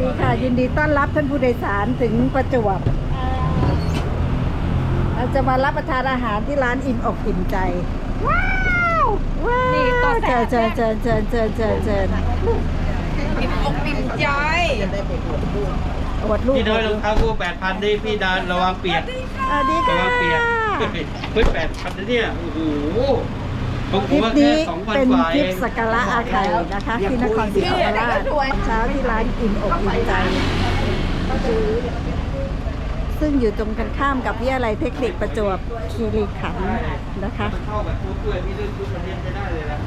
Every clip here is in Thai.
ดีค่ะ ยินดีต้อนรับท่านผู้โดยสารถึงประจวบเราจะมารับประทานอาหารที่ร้านอิ่มอกอิ่มใจ ว้าวว้าวนี่ตัวแสเชิญบเชิญเชิญเชิญเชิญเชิญเชิญอิ่มอกอิ่มใจอวดลูกพี่เดินรองเท้าคู่แปดพันดิพี่ดานระวังเปียก สวัสดีระค่ะวังเปียกเฮ้ยแปดพันนะเนี่ย โอ้โห ผมคลิปว่าแค่นี้สองพันเป็นกว่าคเอลิปง สักการะอาไข่นะคะ ที่นครศรีธรรมราชเช้าที่ร้านอิ่มอกอิ่มใจ ซึ่งอยู่ตรงกันข้ามกับวิทยาลัยเทคนิคประจวบคีรีขันธ์นะคะมันเข้าแบบฟุตด้วยพี่เลื่อนฟุตประเทศจะได้เลยนะ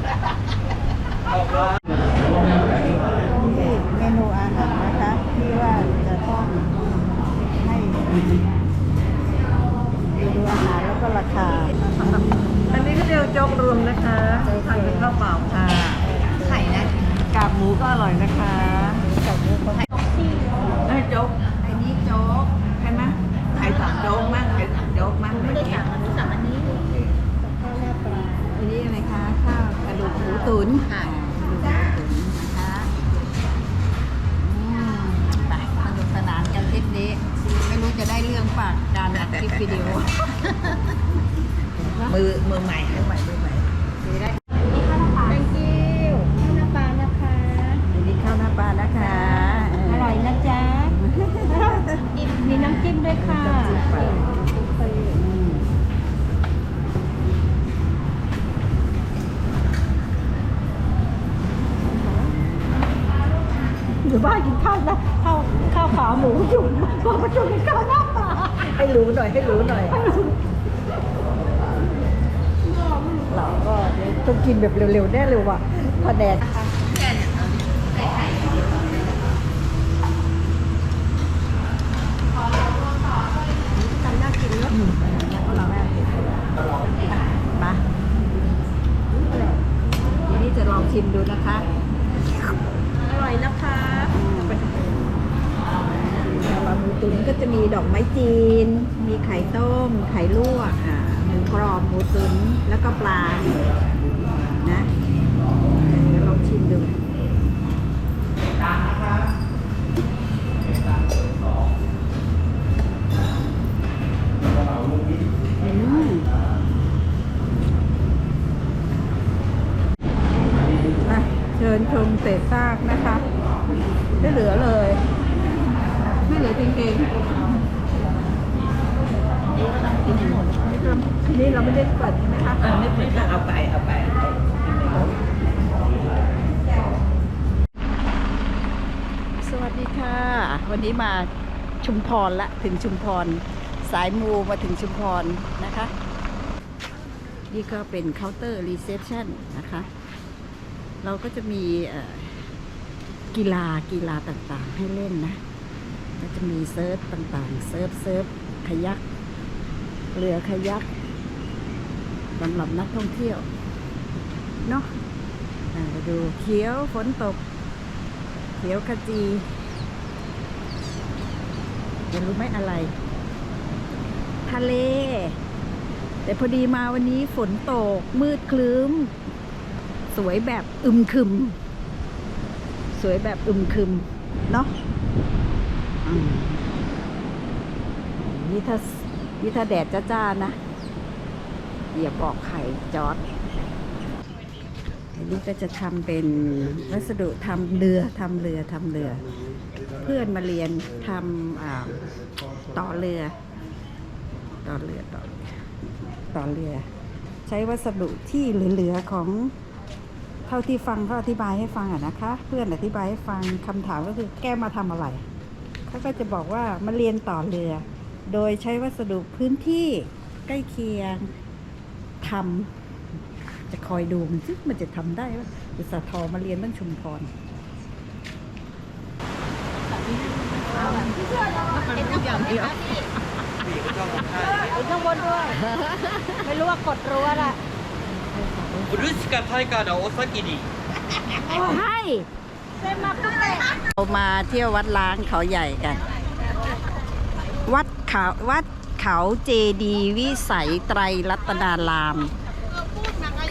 ออกร้าน วิดีโอมือมือใหม่มือใหม่มือใหม่ดีได้ เร็วๆแน่เร็ว่ะพอแดดกันะเชิญชมเศษซากนะคะ ไม่เหลือเลย ไม่เหลือจริงๆนี่เราไม่ได้เปิดใช่ไหมคะไม่เผ็ดก็เอาไปเอาไปสวัสดีค่ะ วันนี้มาชุมพรละถึงชุมพร สายมูมาถึงชุมพรนะคะ นี่ก็เป็นเคาน์เตอร์รีเซพชันนะคะ เราก็จะมีกีฬากีฬาต่างๆให้เล่นนะ ก็จะมีเซิร์ฟต่างๆ เซิร์ฟเซิร์ฟขยัก เรือขยักสำหรับนักท่องเที่ยว เนาะอ่าดูเขียวฝนตก เขียวขจีจะรู้ไหมอะไร ทะเล แต่พอดีมาวันนี้ฝนตกมืดคลึ้ม วยแบบอึมครึม สวยแบบอึมครึม เนาะนี่ถ้านี่ถ้าแดดจ้าๆนะอย่าบอกไข่จอดอันนี้ก็จะทำเป็นวัสดุทำเรือทำเรือทำเรือ เพื่อนมาเรียนทำต่อเรือ ต่อเรือต่อเรือต่อเรือ ใช้วัสดุที่เหลือๆของ เท่าที่ฟังเขาอธิบายให้ฟังอะนะคะ เพื่อนอธิบายให้ฟังคำถามก็คือแกมาทำอะไรเขาก็จะบอกว่ามาเรียนต่อเรือ โดยใช้วัสดุพื้นที่ใกล้เคียงทำจะคอยดูมันซึ่มันจะทำได้ว่าอุตสาห์ทอมาเรียนตั้งชุมพรอย่างเดียวข้างบนด้วย ไม่รู้ว่ากดรั้วละ บรุสกาไทยกาดาโอซากินิให้เรามาเที่ยววัดล้างเขาใหญ่กัน วัดเขาวัดเขาเจดีย์วิสัยไตรรัตนาราม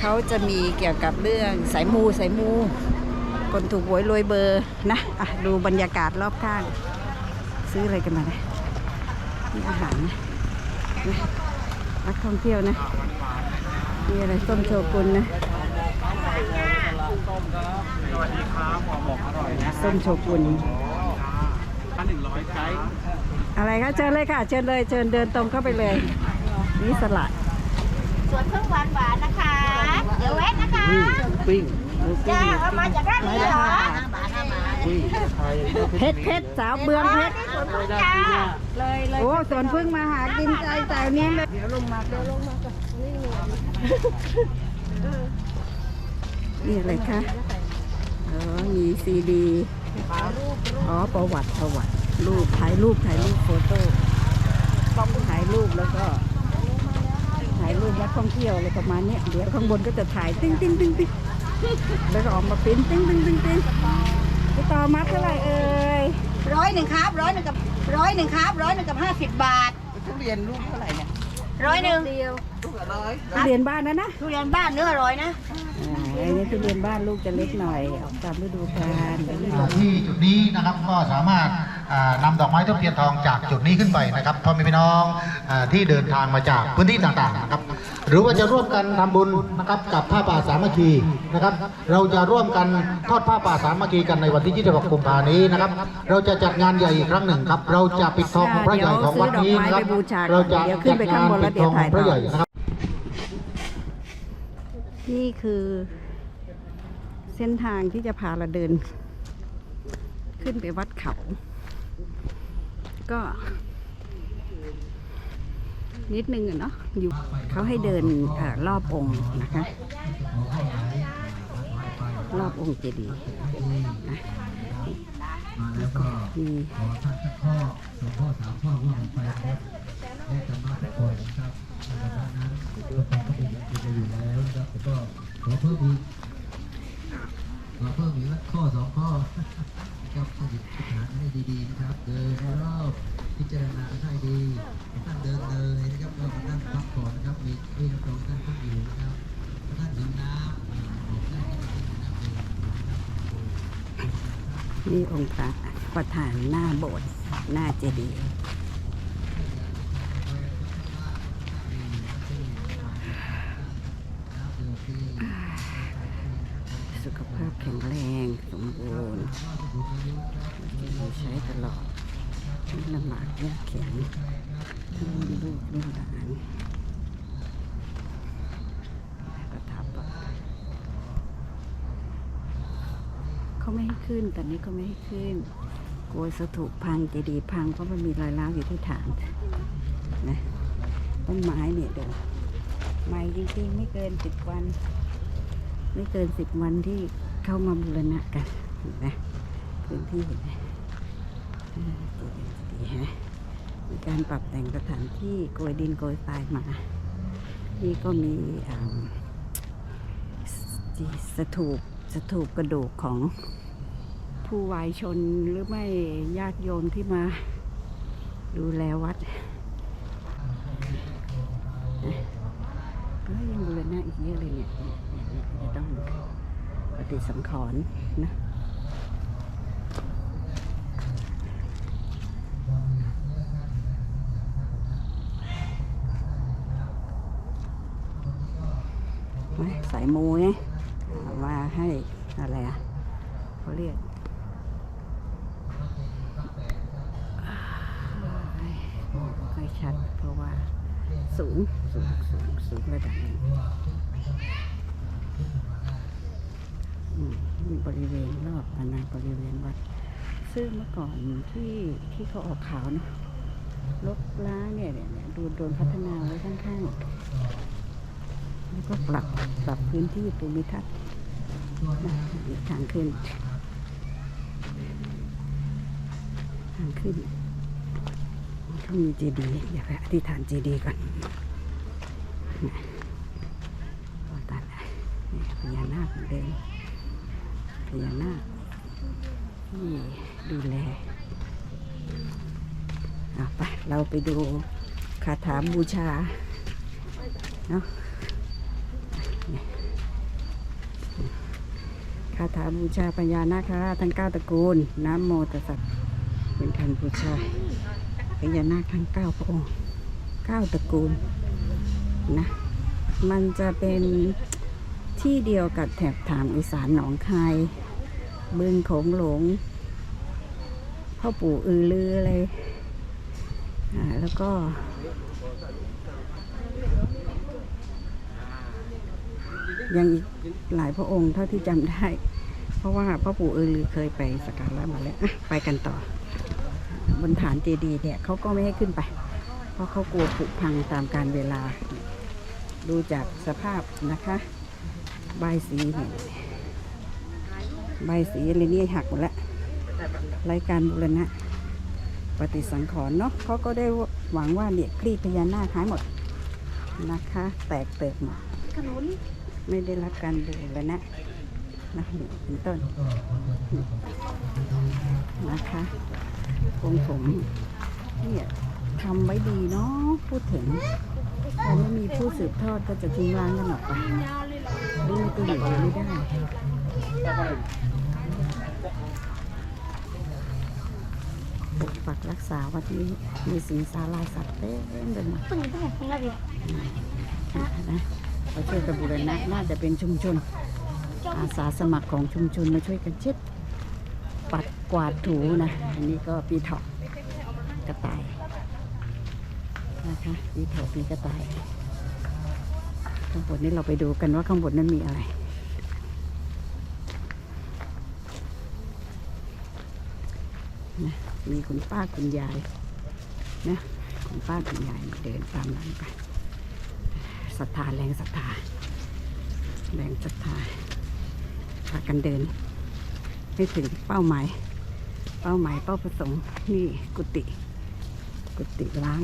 เขาจะมีเกี่ยวกับเรื่องสายมูสายมู คนถูกหวยรวยเบอร์นะอะดูบรรยากาศรอบข้าง ซื้ออะไรกันมาเนี่ยมีอาหารนะนะนักท่องเที่ยวนะ มีอะไรส้มโชกุนนะส้มครับสวัสดีครับหอมหมกอร่อยนะส้มโชกุนอันหนึ่งร้อยไกด์อะไรคะเชิญเลยค่ะ เชิญเลยเชิญเดินตรงเข้าไปเลย นี่สลัดสวนพึ่งหวานหวานๆนะคะ เดี๋ยวแวะนะคะปิ้งจ้าเอามาจากร้านนี้เหรอปิ้งไทยเพชรเพชรสาวเบืองเพชรสวนพึ่งจ้าเลยเลยโอ้สวนพึ่งมาหากินใจแต่นี้เลยเดี๋ยวลงมาเดี๋ยวลงมาก่อ นนี่อะไรคะ อ๋อ มีซีดี อ๋อ ประวัติประวัติ รูป ถ่ายรูป ถ่ายรูปโฟโต้ต้องถ่ายรูปแล้วก็ ถ่ายรูปนักท่องเที่ยวอะไรประมาณเนี้ยเดี๋ยวข้างบนก็จะถ่ายติ้งติ้งติ้งติ้งแล้วก็ออกมาปริ้นติ้งติ้งติ้งติ้งไปต่อมาเท่าไหร่เอ่ยร้อยหนึ่งครับร้อยหนึ่งกับร้อยหนึ่งครับร้อยหนึ่งกับห้าสิบบาททุเรียนลูกเท่าไหร่เนี่ย ร้อยหนึ่งลูกละร้อยทุเรียนบ้านนะนะทุเรียนบ้านเนื้อร้อยนะอ่าไอ้นี่ทุเรียนบ้านลูกจะเล็กหน่อยออกตามฤดูกาลเดี๋ยวนี้อ่าที่จุดนี้นะครับก็สามารถ อ่านำดอกไม้ทูบเทียนทองจากจุดนี้ขึ้นไปนะครับพ่อแม่พี่น้องอที่เดินทางมาจากพื้นที่ต่างๆนะครับหรือว่าจะร่วมกันทำบุญนะครับกับผ้าป่าสามัคคีนะครับ เราจะร่วมกันทอดผ้าป่าสามัคคีกันในวันที่ 26 กุมภานี้นะครับ เราจะจัดงานใหญ่อีกครั้งหนึ่งครับ เราจะปิดทองพระใหญ่ของวัดนี้นะครับ เราจะจัดงานปิดทองของพระใหญ่นะครับ นี่คือเส้นทางที่จะพาเราเดิน ขึ้นไปวัดเขา ก็ นิดนึงอะเนาะอยู่เขาให้เดินอรอบองค์นะคะ รอบองค์เจดีย์นะแล้วก็มีขอท่านสักข้อสองข้อสามข้อว่าไปนะครับแยกกันมาทุกคนนะครับดังนั้นตัวแทนก็เป็นเป็นอยู่แล้วนะครับแต่ก็ขอเพิ่มอีกขอเพิ่มอีกสักข้อสองข้อ นะครับท่านหยิบพิจารณาให้ดีๆนะครับ เดินรอบพิจารณาให้ดีท่านเดินเลยนะครับเรามานั่งพักผ่อนนะครับ มีมีน้ำร้องท่านก็อยู่นะครับท่านหิวน้ำบอกได้นี่องค์พระประธานหน้าโบสถ์หน้าเจดีย์สุขภาพแข็งแรง สมบูรณ์ใช้ตลอดไม่ลำบากยากเข็นรุ่นลูกรุ่นหลานประทับอะเขาไม่ให้ขึ้ นตอนนี้เขาไม่ให้ขึ้นกลัวสถูปพังเจดีย์พังเพราะมันมีรอยร้าวอยู่ที่ฐานนะต้นไม้เนี่ยเดี๋ยวใหม่จริงๆไม่เกินสิบวัน ไม่เกินสิบวันที่เข้ามาบูรณะกันเห็นไหมพื้นที่เห็นไหมดีย์เจดีย์เห็นไหมมีการปรับแต่งสถานที่โกยดินโกยทรายมา นี่ก็มีสถูปสถูปกระดูกของ ผู้วายชนหรือไม่ญาติโยมที่มา ดูแลวัดก็ยังบูรณะอีกเยอะเลยเนี่ยจะต้องปฏิสังขรณ์นะสายมูไงเอามาให้อะไรอะเขาเรียก ไม่ค่อยชัดเพราะว่าสูงสูงสูงสูงระดับหนึ่งอืมมีบริเวณรอบอาณาบริเวณวัด ซึ่งเมื่อก่อนที่ที่เขาออกข่าวเนะรถล้าเนี่ยเนี่ยดูโดนพัฒนาไว้ข้างๆแล้วก็ปรับปรับพื้นที่ภูมิทัศน์ทางขึ้นทางขึ้นเขามีเจดีย์อยากไปอธิษฐานเจดีย์ก่อนนะก็ตัดพญานาคเหมือนเดิมพญานาค ที่ดูแลเอาไปเราไปดูคาถาบูชาเนาะคาถาบูชาพญญานาคราชทั้งเก้าตระกูลน้ำโมตสสะเป็นการบูชาพญานาคทั้งเก้าพระองค์เก้าตระกูลนะมันจะเป็นที่เดียวกับแถบถามอีสานหนองคาย บึงโขงหลงพ่อปู่อือลืออะไรอ่าแล้วก็ ยังอีกหลายพระองค์เท่าที่จำได้ เพราะว่าพ่อปู่อือลือเคยไปสักการะมาแล้วไปกันต่อ บนฐานเจดีย์เนี่ยเขาก็ไม่ให้ขึ้นไป เพราะเขากลัวผุพังตามการเวลา ดูจากสภาพนะคะ ใบสีเนี่ย ใบสีอะไรนี่หักหมดแล้วรายการบูรณะ ปฏิสังขรณ์เนาะเขาก็ได้หวังว่าเนี่ยคลี่พญานาคหายหมดนะคะ แตกเติกหมดไม่ได้รับการบูรณะนะนี่เป็นต้นนะคะคงผมเนี่ยทำไว้ดีเนาะพูดถึงพอไม่มีผู้สืบทอดก็จะทิ้งร้างกันออกไปดูตัวอยู่ไม่ได้ ปกปักรักษาวัดนี้มีสิงสาราสัตว์เต็มไปหมดตึ้งได้ของเราดินะเขาช่วยกันบูรณะน่าจะเป็นชุมชน อาสาสมัครของชุมชนมาช่วยกันเช็ดปัดกวาดถูนะอันนี้ก็ปีเถาะกระต่ายนะคะปีเถาะปีกระต่ายข้างบนนี้เราไปดูกันว่าข้างบนนั้นมีอะไรนะ มีคุณป้าคุณยายนะคุณป้าคุณยายเดินตามหลังไปศรัทธาแรงศรัทธาแรงศรัทธาพากันเดินให้ถึงเป้าหมาย เป้าหมายเป้าประสงค์นี่กุฏิกุฏิล้าง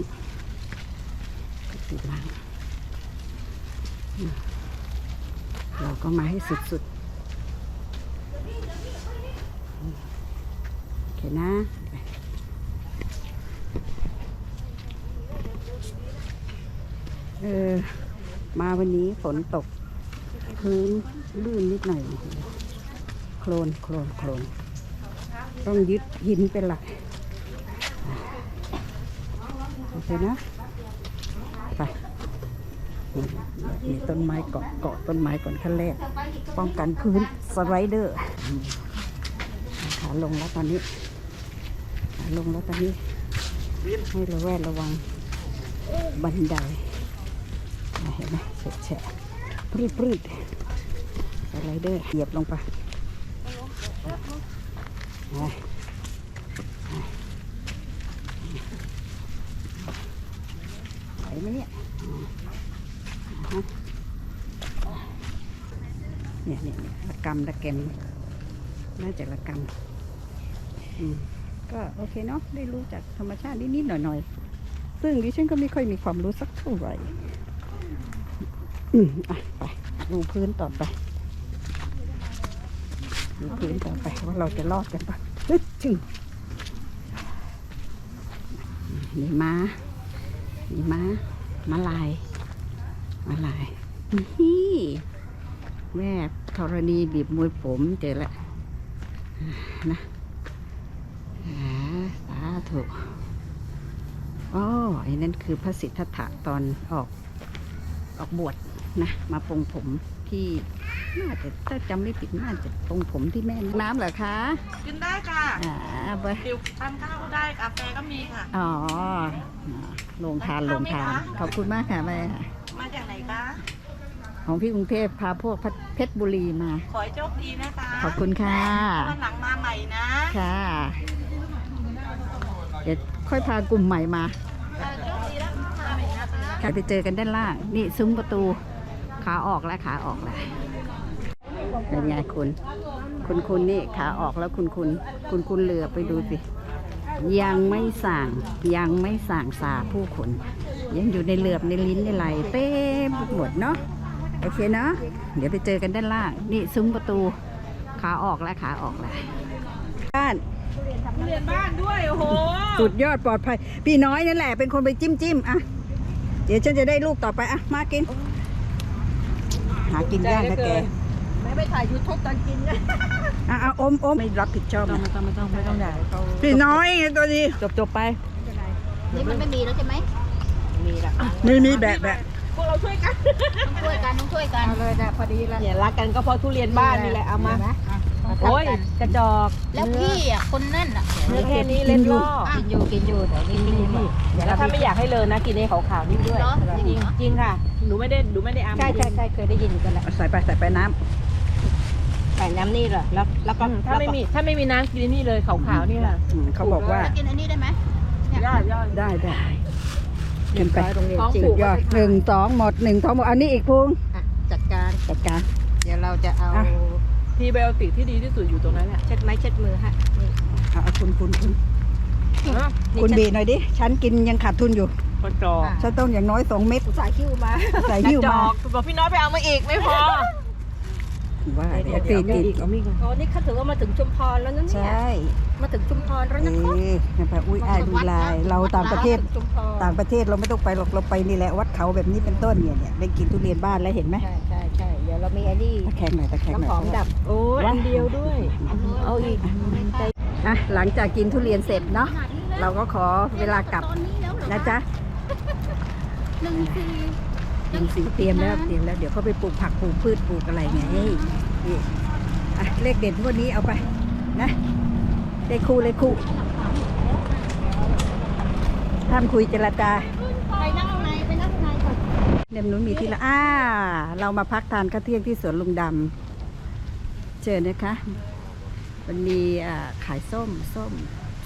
กุฏิล้าง เราก็มาให้สุดๆโอเคนะ เออ มาวันนี้ฝนตก พื้นลื่นนิดหน่อย โคลนโคลนโคลนต้องยึดหินเป็นหลักโอเคนะ ไป มีต้นไม้เกาะเกาะต้นไม้ก่อนขั้นแรก ป้องกันพื้นสไลเดอร์ขาลงแล้วตอนนี้ขาลงแล้วตอนนี้ ให้ระแวดระวังบันได เห็นไหมเฉะแฉะปรืดปรืดสไลเด้อเหยียบลงไปไหวไหมเนี่ยอ่าเนี่ยเนี่ยเนี่ยระกำระเกมน่าจะระกำอืมก็โอเคเนาะได้รู้จากธรรมชาตินิดๆหน่อยๆซึ่งดิฉันก็ไม่ค่อยมีความรู้สักเท่าไหร่ อืมอะไปดูพื้นต่อไป ดูพื้นต่อไปว่าเราจะรอดกันปะฮึจึงนี่ม้านี่ม้ามาลายมาลายนี่แม่ธรณีบีบมวยผมเจอแล้วนะอ่าสาธุอ๋อไอ้นั่นคือพระสิทธัตถะตอนออกออกบวช นะมาปรงผมที่น่าจะถ้าจำไม่ผิดน่าจะปรงผมที่แม่น้ำเหรอคะกินได้ค่ะอ่าเบอร์ดิวทานข้าวก็ได้กาแฟก็มีค่ะอ๋อลงทานลงทานขอบคุณมากค่ะแม่มาจากไหนคะของพี่กรุงเทพพาพวกเพชรบุรีมา ขอให้โชคดีนะคะขอบคุณค่ะวันหลังมาใหม่นะค่ะเดี๋ยวค่อยพากลุ่มใหม่มาโชคดีแล้วมาใหม่นะคะค่ะไปเจอกันด้านล่าง นี่ซุ้มประตู ขาออกแล้วขาออกแล้วเป็นไงคุณ คุณคุณนี่ขาออกแล้วคุณคุณ คุณคุณเรือไปดูสิ ยังไม่สั่งยังไม่สั่งสาผู้คน ยังอยู่ในเหลือบในลิ้นในไหลเต็มไปหมดเนาะโอเคเนาะเดี๋ยวไปเจอกันด้านล่าง นี่ซุ้มประตูขาออกแล้วขาออกแล้วบ้านเรียนบ้านด้วยโอ้โหสุดยอดปลอดภัย พี่น้อยนั่นแหละเป็นคนไปจิ้มจิ้มอะเดี๋ยวฉันจะได้ลูกต่อไปอะมากินหากินยากนะแกแม่ไปถ่ายยูทูบตอนกินนะอะเอาอมอมไม่รับผิดชอบต้องนะไม่ต้องไม่ต้องไม่ต้องด่าเขาพี่น้อยไงตัวนี้จบจบไปนี่มันไม่มีแล้วใช่ไหมมีละมีมีแบะแบะพวกเราช่วยกันต้องช่วยกันต้องช่วยกันเอาเลยนะพอดีละเนี่ยรักกันก็เพราะทุเรียนบ้านนี่แหละเอามา ต้องโอ้ยทำกันกระจอกแล้วพี่อะคนนั่นอะเนื้อแค่นี้เล่นล่อกินอยู่กินอยู่แต่นี่กินอยู่แล้วถ้าไม่อยากให้เลยนะ กินไอ้ขาวๆนี่ด้วยเหรอจริงจริงค่ะหนูไม่ได้หนูไม่ได้อ้ำใช่ใช่ใช่เคยได้ยินกันแหละเอาใส่ไปใส่ไปน้ใส่น้ำนี่เหรอแล้วแล้วก็ถ้าไม่มีถ้าไม่มีน้ำกินไอ้นี่เลยขาวๆนี่ค่ะำอืมเขาบอกว่ากินอันนี้ได้ไหมยอดยอดได้ได้เกินไปโรงเรียนสุจริดงยอดหนึ่งสองหมดหนึ่งท้องหมดอันนี้อีกพุงอะจัดการจัดการ เดี๋ยวเราจะเอา อะทีไบโอติกที่ดีที่สุดอยู่ตรงนั้นแหละเช็ดไม้เช็ดมือฮะนี่เอาเอาคุณคุณคุณเนอะคุณบีหน่อยดิฉันกินยังขาดทุนอยู่กระจอกฉันต้องอย่างน้อยสองเม็ดสายคิ้วมาใส่กระหิ้วจมาอกบอกพี่น้อยไปเอามาอีกไม่พอ ว่าเดี๋ยวติดติดเอามีดก่อนโอ้นี่เขาถือว่ามาถึงชุมพรแล้วนะใชเนี่ย่มาถึงชุมพรแล้วเอ๊นะครับนั่นแหละอุ้ยอายดูลาย เราต่างประเทศชุมพรต่างประเทศเราไม่ต้องไปหรอกเราไปนี่แหละวัดเขาแบบนี้เป็นต้นเนี่ยเนี่ยได้กินทุเรียนบ้านแล้วเห็นไหมใช่ใช่ ใช่เดี๋ยวเรามีไอ้นี่ตะแคงหน่อยตะแคงหน่อยน้ำหอมดับโอ้ยอันเดียวด้วย เอาอีกอะหลังจากกินทุเรียนเสร็จเนาะเราก็ขอเวลากลับตอนนี้แล้วเหรอนะจ๊ะหนึ่งสี่ยิงสีเตรียมแล้วเตรียมแล้วเดี๋ยวเขาไปปลูกผักปลูกพืชปลูกอะไรไงนี่อะเลขเด็ดงวันนี้เอาไปนะเลขคู่เลขคู่ห้ามคุยเจรจา เนมนุ้นมีที่ละอ่าเรามาพักทานข้าวเที่ยงที่สวนลุงดำเจอนะคะ มันมีอ่าขายส้มส้ม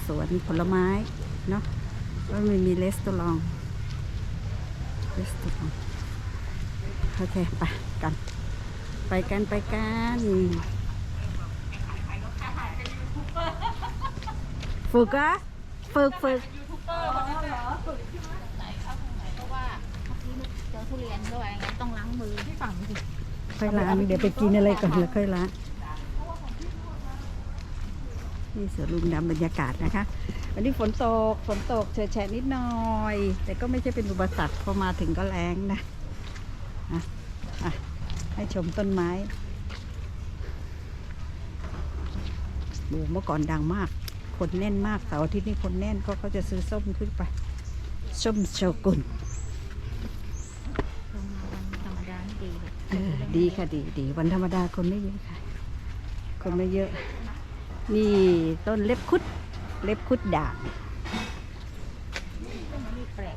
สวนผลไม้เนาะแล้วมันมีเลสตอรองเลสตอรองโอเคไปกัน ไปกันไปกันฝึกอะฝึกฝึกเพราะว่าเมื่อกี้เจ อทุเรียนด้วยงั้นต้องล้างมือที่ฝั่งสิค่อยล้างเดี๋ยวไปกินอะไรก่อนแล้วค่อยล้างนี่สวนลุงดำบรรยากาศนะคะ วันนี้ฝนตกฝนตกเฉยแฉะนิดหน่อย แต่ก็ไม่ใช่เป็นอุปสรรคพอมาถึงก็แรงนะอะอะให้ชมต้นไม้โอ้เมื่อก่อนดังมาก คนแน่นมากเสาร์อาทิตย์นี่คนแน่นก็เขาจะซื้อส้มขึ้นไป ส้มโชกุน ดีค่ะดีดีวันธรรมดาคนไม่เยอะค่ะ คนไม่เยอะ นี่ต้นเล็บคุด เล็บคุดด่างนี่แปลก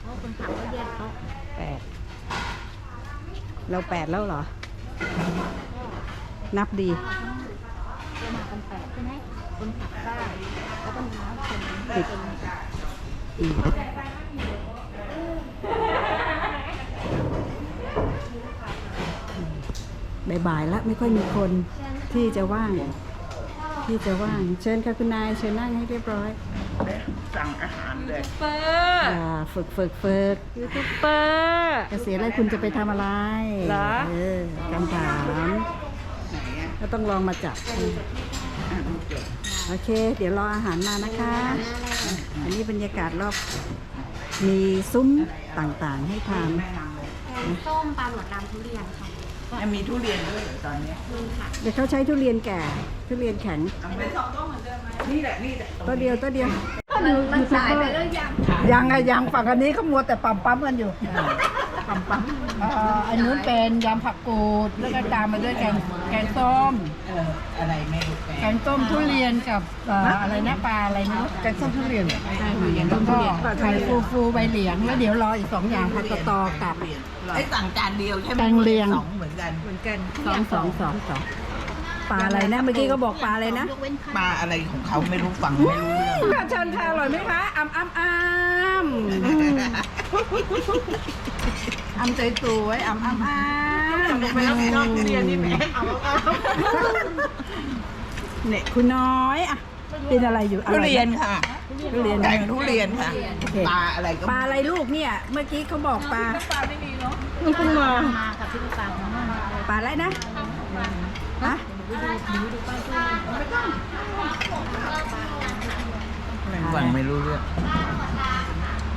เขาคนขับก็แยกเขาแปดเราแปดแล้วเหรอ นับดีเรามากันแปดใช่ไหมคนขับได้แล้วก็มีน้องคนติดอืม บ่ายๆแล้วไม่ค่อยมีคนที่จะว่าง ที่จะว่าง เชิญค่ะคุณนายเชิญนั่งให้เรียบร้อยสั่งอาหารเลยเปอร์อ่าฝึกฝึกฝึกยูทูบเบอร์เกษียณแล้วคุณจะไปทำอะไรเหรอเออคำถามก็ต้องลองมาจับ โอเค เดี๋ยวรออาหารมานะคะ อันนี้บรรยากาศรอบมีซุ้มต่างๆ ให้ทานส้มปลาหลวดดำทุเรียนค่ะยังมีทุเรียนด้วยเหรอตอนนี้เดี๋ยวเขาใช้ทุเรียนแก่ ทุเรียนแข็งเอาไปสองต้นเหมือนเดิมไหมนี่แหละนี่แหละตัวเดียวตัวเดียวมันสายไปแล้วยังยังไงยังฝั่งอันนี้เขามัวแต่ปั๊มปั๊มกันอยู่ ปั๊มปั๊มอันนู้นเป็นยำผักกูด แล้วก็ตามมาด้วยแกงแกงส้ม เอออะไรไม่รู้แปลแกงส้มทุเรียนกับเอ่ออะไรนะปลาอะไรนะแกงส้มทุเรียนแล้วก็ไข่ฟูฟูใบเหลียง แล้วเดี๋ยวรออีกสองอย่างผักกะตอกับ ไอ้สั่งจานเดียวใช่ไหมแกงเลียง สองเหมือนกันเหมือนกันสองสองสองสองปลาอะไรนะเมื่อกี้เขาบอกปลาอะไรนะยกเว้นไข่ปลาอะไรของเขาไม่รู้ฟังไม่รู้เรื่องค่ะเชิญค่ะอร่อยไหมคะอ้ำอ้ำอ้ำ อ้ำใจสวยอ้ำอ้ำอ้ำไปรับผิดชอบทุเรียนนี่แหมเอาเอาเนี่ยคุณน้อยอะกินอะไรอยู่ทุเรียนค่ะทุเรียนแกงทุเรียนค่ะโอเคปลาอะไรก็ปลาอะไรลูกเนี่ย เมื่อกี้เขาบอกปลาปลาไม่มีเนาะมันเพิ่งมามากับพี่ลูกสาวมามาเลยปลาอะไรนะฮะฟังไม่รู้เรื่อง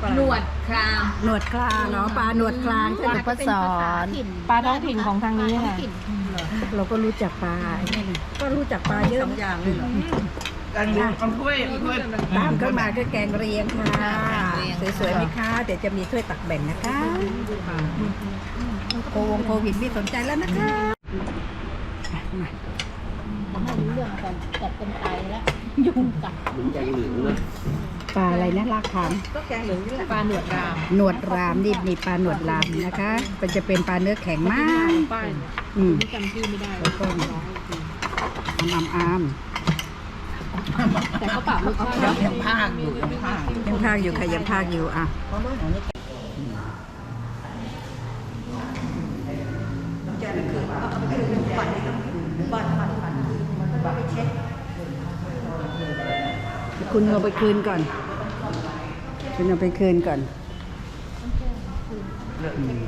ปลาหนวดคราม หนวดคลางเนาะปลาหนวดคลางใช่ไหมป้าสอนปลาท้องถิ่นของทางนี้ค่ะ เราก็รู้จักปลาไอ้นี่นะก็รู้จักปลาเยอะสองอย่างเลยเหรอกันดูมันถ้วยถ้วยตามเข้ามาก็แกงเรียงค่ะแกงเรียงสวยๆไหมคะเดี๋ยวจะมีถ้วยตักแบ่งนะคะโควงโควิดไม่สนใจแล้วนะคะ ไม่รู้เรื่องกันจัดกันไปแล้ว ยุงกัดปลาอะไรนะลากคางก็แกงเหลืองนี่แหละปลาหนวดรามหนวดรามนี่นี่ปลาหนวดรามนะคะ มันจะเป็นปลาเนื้อแข็งมากป้ายอืมจำชื่อไม่ได้แล้วก็อามอามแต่เขาปรับรสชาติยังยังภาคอยู่ยังภาคยังพากอยู่ค่ะยังพากอยู่อะคุ คุณเอาไปคืนก่อน คุณเอาไปคืนก่อนอืม